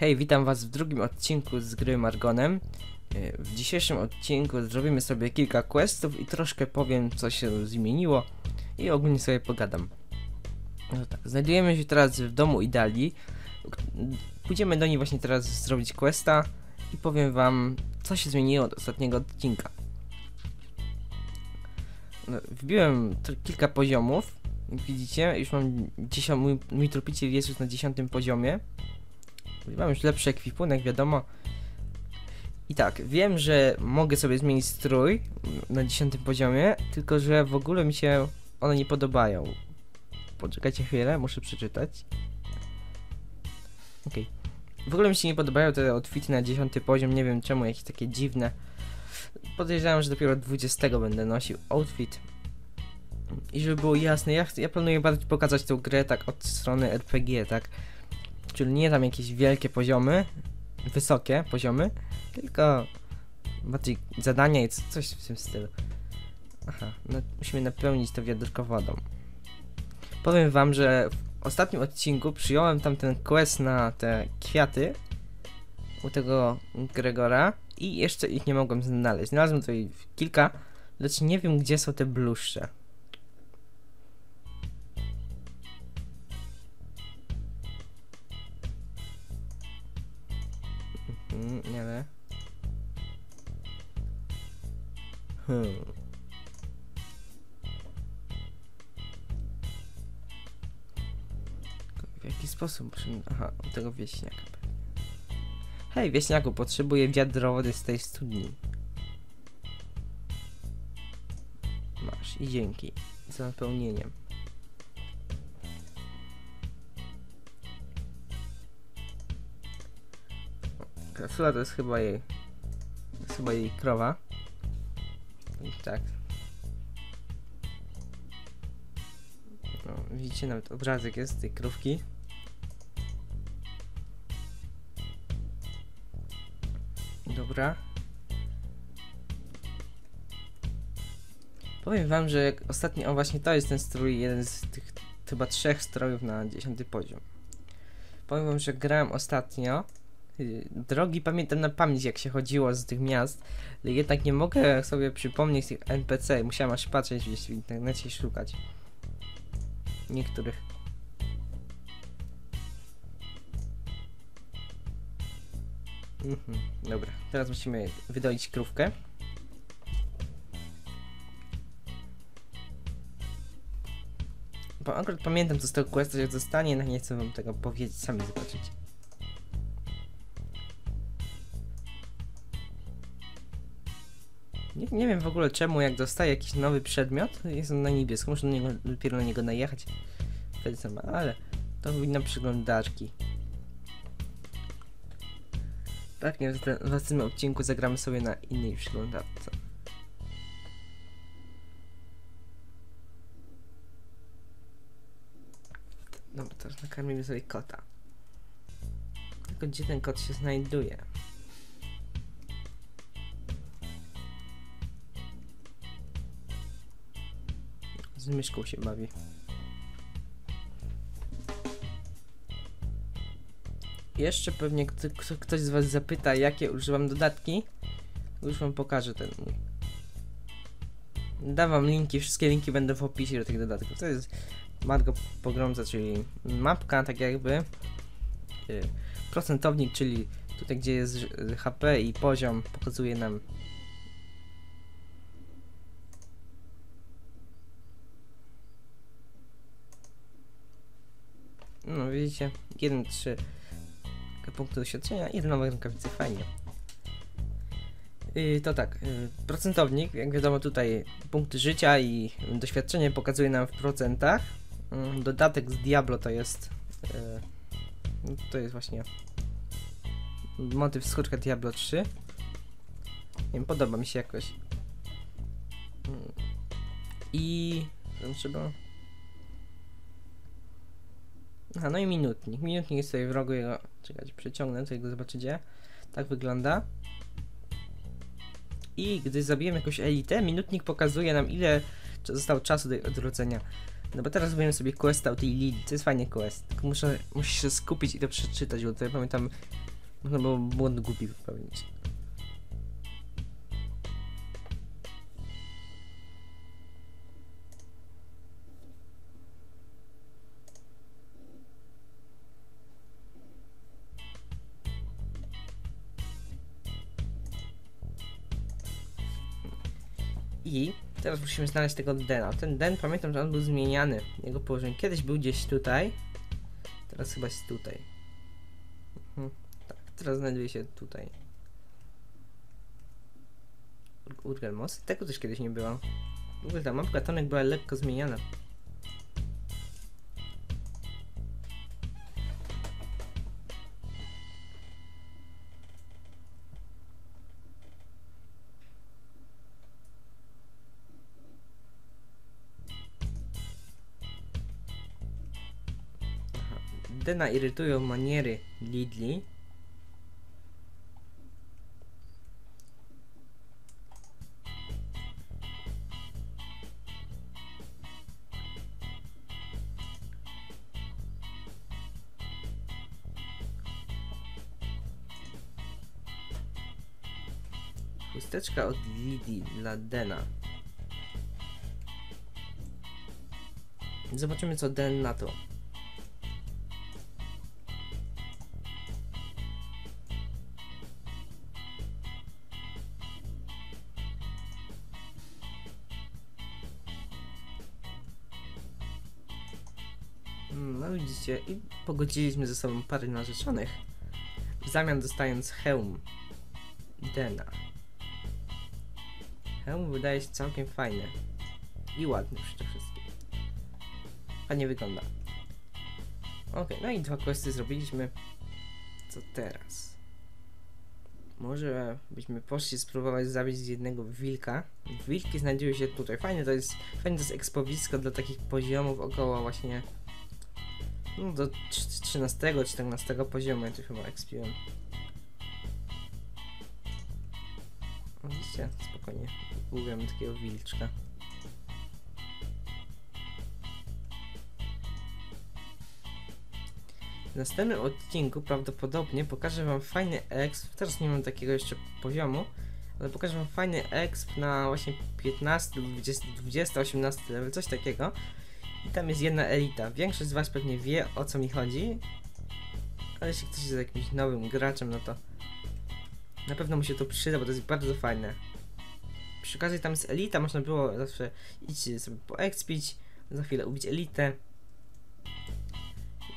Hej, witam was w drugim odcinku z gry Margonem. E, W dzisiejszym odcinku zrobimy sobie kilka questów i troszkę powiem co się zmieniło i ogólnie sobie pogadam. No tak, znajdujemy się teraz w domu Idali. Pójdziemy do niej właśnie teraz zrobić questa i powiem wam co się zmieniło od ostatniego odcinka. No, Wbiłem kilka poziomów. Widzicie, już mam 10, mój, mój tropiciel jest już na 10 poziomie. Mam już lepszy ekwipunek, wiadomo. I tak, wiem, że mogę sobie zmienić strój na 10 poziomie, tylko że w ogóle mi się one nie podobają. Poczekajcie chwilę, muszę przeczytać. Okej. W ogóle mi się nie podobają te outfity na 10 poziom, nie wiem czemu, jakieś takie dziwne. Podejrzewam, że dopiero 20 będę nosił outfit. I żeby było jasne, ja, ja planuję bardziej pokazać tę grę tak od strony RPG, tak? Czyli nie tam jakieś wielkie poziomy, wysokie poziomy, tylko bardziej zadania i coś w tym stylu. Aha, no, musimy napełnić to wiadrko wodą. Powiem wam, że w ostatnim odcinku przyjąłem tam ten quest na te kwiaty u tego Gregora i jeszcze ich nie mogłem znaleźć. Znalazłem tutaj kilka, lecz nie wiem gdzie są te bluszcze. Mm, nie ale. Hmm. W jaki sposób? Aha, tego wieśniaka. Hej, wieśniaku, potrzebuję wiadro wody z tej studni. Masz i dzięki za napełnieniem. Krasula to jest chyba jej. Jest chyba jej krowa. Tak. No, widzicie, nawet obrazek jest tej krówki. Dobra. Powiem wam, że jak ostatnio, o właśnie to jest ten strój, jeden z tych chyba trzech strojów na 10 poziom. Powiem wam, że grałem ostatnio Drogi pamiętam na pamięć jak się chodziło z tych miast, ale jednak nie mogę sobie przypomnieć tych NPC. Musiałem aż patrzeć gdzieś w internecie i szukać. Niektórych. Mhm, dobra, teraz musimy wydoić krówkę. Bo akurat pamiętam co z tego questa się zostanie, no nie chcę wam tego powiedzieć, sami zobaczyć. Nie, nie wiem w ogóle czemu, jak dostaję jakiś nowy przedmiot, jest on na niebiesko, muszę na niego, dopiero na niego najechać. Wtedy sama, ale to powinna przeglądarki. W, te, w tym odcinku zagramy sobie na innej przeglądarce. Dobra, teraz nakarmimy sobie kota. Tylko gdzie ten kot się znajduje? Z myszką się bawi. Jeszcze pewnie kto, kto, ktoś z was zapyta, jakie używam dodatki. Już wam pokażę ten. Dam wam linki, wszystkie linki będą w opisie do tych dodatków. To jest Margo Pogromca, czyli mapka, tak jakby. y, Procentownik, czyli tutaj gdzie jest y, HP i poziom pokazuje nam No widzicie, 1, 3 punkty doświadczenia i nowe rękawice, fajnie. Yy, to tak, yy, procentownik, jak wiadomo tutaj punkty życia i doświadczenie pokazuje nam w procentach. Yy, dodatek z Diablo to jest, yy, to jest właśnie motyw skórka Diablo 3. Nie wiem, podoba mi się jakoś. Yy, I tam trzeba Aha, no i minutnik. Minutnik jest tutaj w rogu jego. Czekajcie, przeciągnę, to go zobaczycie. Tak wygląda. I gdy zabijemy jakąś elitę, minutnik pokazuje nam ile zostało czasu do odrodzenia. No bo teraz zrobimy sobie questa o tej Lili. To jest fajny quest. Tylko muszę, muszę się skupić i to przeczytać, bo tutaj pamiętam Można było błąd głupi popełnić. I teraz musimy znaleźć tego Dena. Ten Den, pamiętam, że on był zmieniany. Jego położenie kiedyś był gdzieś tutaj. Teraz chyba jest tutaj. Mhm. Tak, teraz znajduje się tutaj. Ur- Urgelmos. Tego też kiedyś nie było. W ogóle ta mapka tonek była lekko zmieniana. Dena irytują maniery Lidli. Chusteczka od Lidii dla Dena. Zobaczymy co Den na to. No widzicie, i pogodziliśmy ze sobą pary narzeczonych. W zamian dostając hełm Dena. Hełm wydaje się całkiem fajny. I ładny przede wszystkim. Fajnie wygląda. Okej, no i dwa questy zrobiliśmy. Co teraz? Może byśmy poszli spróbować zabić jednego wilka. Wilki znajdują się tutaj. Fajnie to jest, fajnie to jest ekspowisko dla takich poziomów około właśnie no do 13-14 poziomu ja tu chyba expiłem. Widzicie, spokojnie. Uwiemy takiego wilczka. W następnym odcinku prawdopodobnie pokażę wam fajny exp. Teraz nie mam takiego jeszcze poziomu, ale pokażę wam fajny exp na właśnie 15, 20, 20 18 level, coś takiego. I tam jest jedna elita. Większość z was pewnie wie o co mi chodzi. Ale jeśli ktoś jest jakimś nowym graczem, no to na pewno mu się to przyda, bo to jest bardzo fajne. Przy okazji tam jest elita, można było zawsze iść sobie poekspić, za chwilę ubić elitę.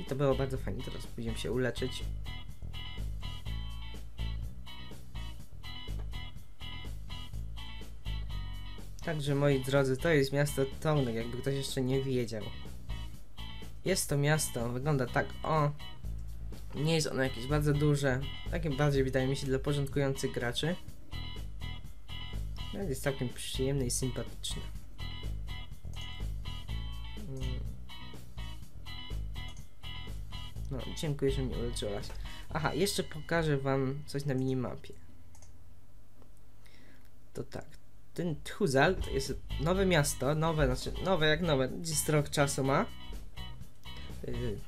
I to było bardzo fajnie. Teraz pójdziemy się uleczyć. Także moi drodzy, to jest miasto Tonek, jakby ktoś jeszcze nie wiedział. Jest to miasto, wygląda tak, o. Nie jest ono jakieś bardzo duże, takie bardziej wydaje mi się dla porządkujących graczy. No, jest całkiem przyjemne i sympatyczne. Mm. No, dziękuję, że mnie uleczyłaś. Aha, jeszcze pokażę wam coś na minimapie. To tak, ten Tuzal to jest nowe miasto, nowe, znaczy nowe jak nowe, gdzieś rok czasu ma. Yy,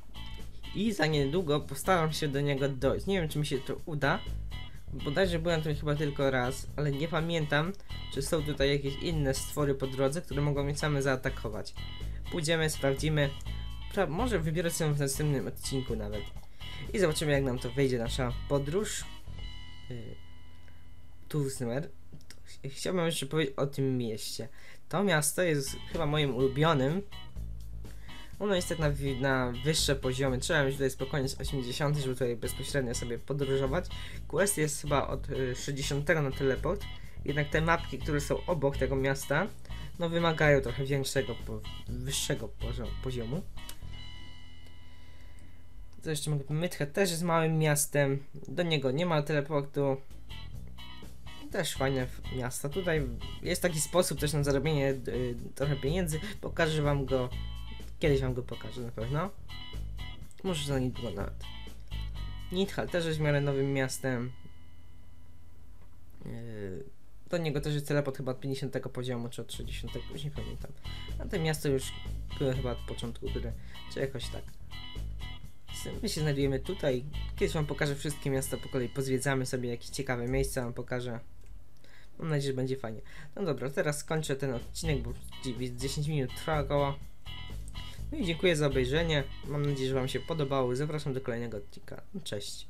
I za niedługo postaram się do niego dojść. Nie wiem, czy mi się to uda. Bodajże byłem tu chyba tylko raz, ale nie pamiętam, czy są tutaj jakieś inne stwory po drodze, które mogą mnie same zaatakować. Pójdziemy, sprawdzimy. Pra- może wybiorę się w następnym odcinku nawet. I zobaczymy, jak nam to wyjdzie, nasza podróż. Yy, Chciałbym jeszcze powiedzieć o tym mieście. To miasto jest chyba moim ulubionym. Ono jest tak na, na wyższe poziomy. Trzeba mieć tutaj spokojnie z 80, żeby tutaj bezpośrednio sobie podróżować. Quest jest chyba od y, 60 na teleport. Jednak te mapki, które są obok tego miasta, no wymagają trochę większego, po, wyższego pozio- poziomu. Co jeszcze mogę Mythe też jest małym miastem. Do niego nie ma teleportu. Też fajne miasto. Tutaj jest taki sposób też na zarobienie y, trochę pieniędzy. Pokażę wam go. Kiedyś wam go pokażę na pewno. Może za niedługo nawet. Nidhal też jest w miarę nowym miastem. Yy, do niego też jest teleport chyba od 50 poziomu, czy od 60, już nie pamiętam. A to miasto już było chyba od początku gry, czy jakoś tak. My się znajdujemy tutaj. Kiedyś wam pokażę wszystkie miasta po kolei. Pozwiedzamy sobie jakieś ciekawe miejsca, wam pokażę. Mam nadzieję, że będzie fajnie. No dobra, teraz skończę ten odcinek, bo 10 minut trwa około. No i dziękuję za obejrzenie. Mam nadzieję, że wam się podobało. Zapraszam do kolejnego odcinka. Cześć.